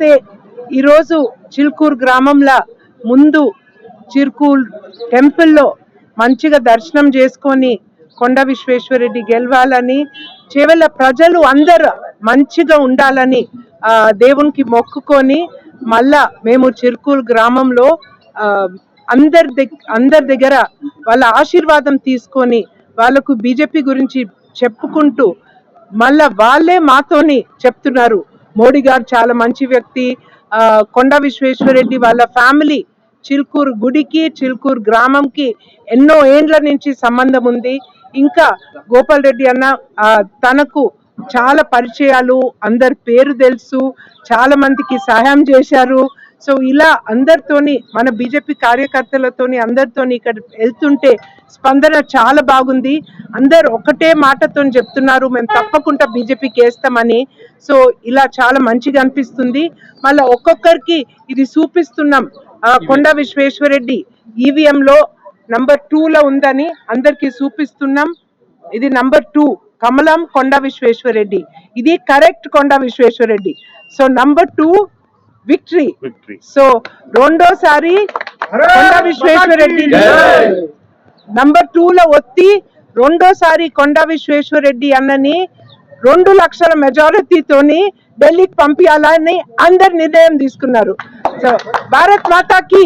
చూస్తే ఈరోజు చిల్కూరు గ్రామంలో ముందు చిరుకూల్ టెంపుల్లో మంచిగా దర్శనం చేసుకొని కొండ విశ్వేశ్వరరెడ్డి గెలవాలని చివల ప్రజలు అందరు మంచిగా ఉండాలని దేవునికి మొక్కుకొని మళ్ళా మేము చిరుకూల్ గ్రామంలో అందరి దగ్ అందరి దగ్గర వాళ్ళ ఆశీర్వాదం తీసుకొని వాళ్ళకు బీజేపీ గురించి చెప్పుకుంటూ మళ్ళా వాళ్ళే మాతోని చెప్తున్నారు. మోడీ గారు చాలా మంచి వ్యక్తి. ఆ, కొండ విశ్వేశ్వరరెడ్డి వాళ్ళ ఫ్యామిలీ చిల్కూరు గుడికి చిల్కూరు గ్రామంకి ఎన్నో ఏండ్ల నుంచి సంబంధం ఉంది. ఇంకా గోపాల్ రెడ్డి అన్న తనకు చాలా పరిచయాలు అందరి పేరు తెలుసు చాలా మందికి సహాయం చేశారు. సో ఇలా అందరితోని మన బీజేపీ కార్యకర్తలతోని అందరితోని ఇక్కడ వెళ్తుంటే స్పందన చాలా బాగుంది. అందరు ఒకటే మాటతో చెప్తున్నారు మేము తప్పకుండా బీజేపీకి వేస్తామని. సో ఇలా చాలా మంచిగా అనిపిస్తుంది. మళ్ళీ ఒక్కొక్కరికి ఇది చూపిస్తున్నాం. కొండ విశ్వేశ్వరరెడ్డి ఈవీఎం లో నంబర్ టూ లో ఉందని అందరికి చూపిస్తున్నాం. ఇది నంబర్ టూ కమలం కొండ విశ్వేశ్వరరెడ్డి. ఇది correct Konda Vishweshwar Reddy. So number two victory. Victory. So రెండోసారి కొండ విశ్వేశ్వరరెడ్డి నంబర్ టూ లో ఒత్తి రెండోసారి కొండ విశ్వేశ్వరరెడ్డి అన్నని రెండు లక్షల మెజారిటీతోని ఢిల్లీకి పంపించాలని అందరు నిర్ణయం తీసుకున్నారు. సో భారత్ మాతాకి